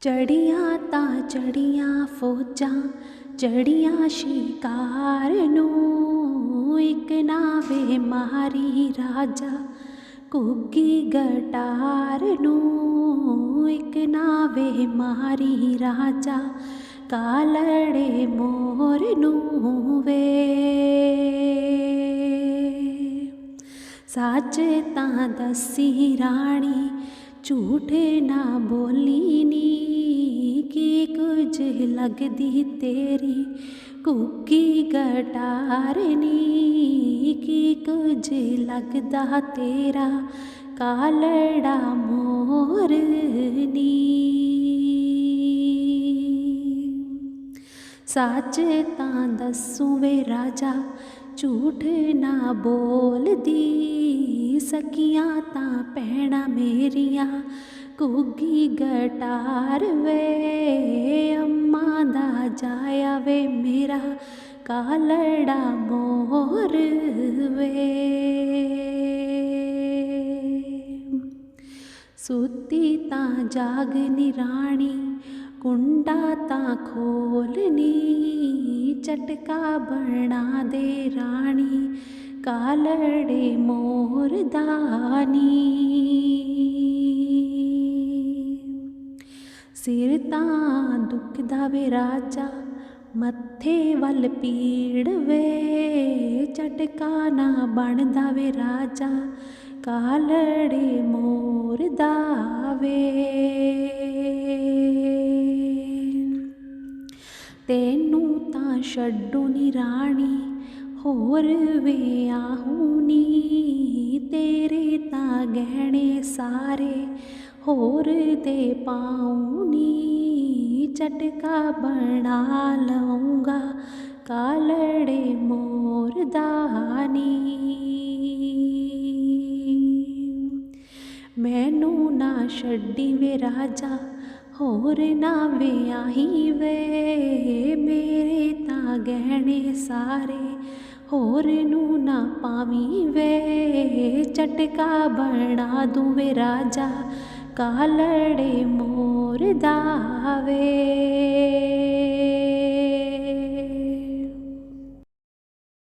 ਚੜੀਆਂ ਤਾਂ ਚੜੀਆਂ ਫੌਜਾਂ ਚੜੀਆਂ ਸ਼ਿਕਾਰ ਨੂੰ ਇੱਕ ਨਾ ਵੇ ਮਾਰੀ ਰਾਜਾ ਕੁੱਗੀ ਗਟਾਰ ਨੂੰ ਇੱਕ ਨਾ ਵੇ ਮਾਰੀ ਰਾਜਾ, ਕਾਲੜੇ ਮੋਰ ਨੂੰ ਵੇ। ਸੱਚ ਤਾਂ ਦੱਸੀ ਰਾਣੀ ਝੂਠ ਨਾ ਬੋਲੀ ਨੀ ਕੀ ਕੁਝ ਲੱਗਦੀ ਤੇਰੀ, ਕੁੱਕੀ ਗਟਾਰਨੀ ਕੀ ਕੁਝ ਲੱਗਦਾ ਤੇਰਾ, ਕਾਲੜਾ ਮੋਰਨੀ ਸੱਚ ਤਾਂ ਦੱਸੂ ਵੇ ਰਾਜਾ, ਝੂਠ ਨਾ ਬੋਲਦੀ ਸਕੀਆਂ ਤਾਂ ਪੈਣਾ ਮੇਰੀਆਂ ਕੁੱਗੀ ਗਟਾਰ ਵੇ, ਅੰਮਾ ਦਾ ਜਾਇਆ ਵੇ ਮੇਰਾ, ਕਾਲੜਾ ਮੋਰ ਵੇ। ਸੁੱਤੀ ਤਾਂ ਜਾਗਨੀ ਰਾਣੀ, ਕੁੰਡਾ ਤਾਂ ਖੋਲਨੀ ਚਟਕਾ ਬਣਾ ਦੇ ਰਾਣੀ। ਕਾਲੜੇ ਮੋਰ ਦਾਨੀ ਸਿਰ ਤਾਂ ਦੁਖਦਾ ਵੇ ਰਾਜਾ ਮੱਥੇ ਵੱਲ ਪੀੜ ਵੇ ਚਟਕਾ ਨਾ ਬਣਦਾ ਵੇ ਰਾਜਾ ਕਾਲੜੇ ਮੋਰ ਦਾਵੇ ਤੈਨੂੰ ਤਾਂ ਛੱਡੂ ਨੀ ਰਾਣੀ ਹੋਰ ਵੇ ਆਹੂਨੀ ਤੇਰੇ ਤਾਂ ਗਹਿਣੇ ਸਾਰੇ ਹੋਰ ਦੇ ਪਾਉਨੀ ਚਟਕਾ ਬਣਾ ਲਊਂਗਾ ਕਾਲੜੇ ਮੋਰ ਦਾਨੀ ਮੈਨੂੰ ਨਾ ਛੱਡੀ ਵੇ ਰਾਜਾ, ਹੋਰ ਨਾ ਵੇ ਆਹੀ ਵੇ। ਮੇਰੇ ਤਾਂ ਗਹਿਣੇ ਸਾਰੇ होरनू ना पावी वे चटका भणा दुवे राजा कालड़े मोर दावे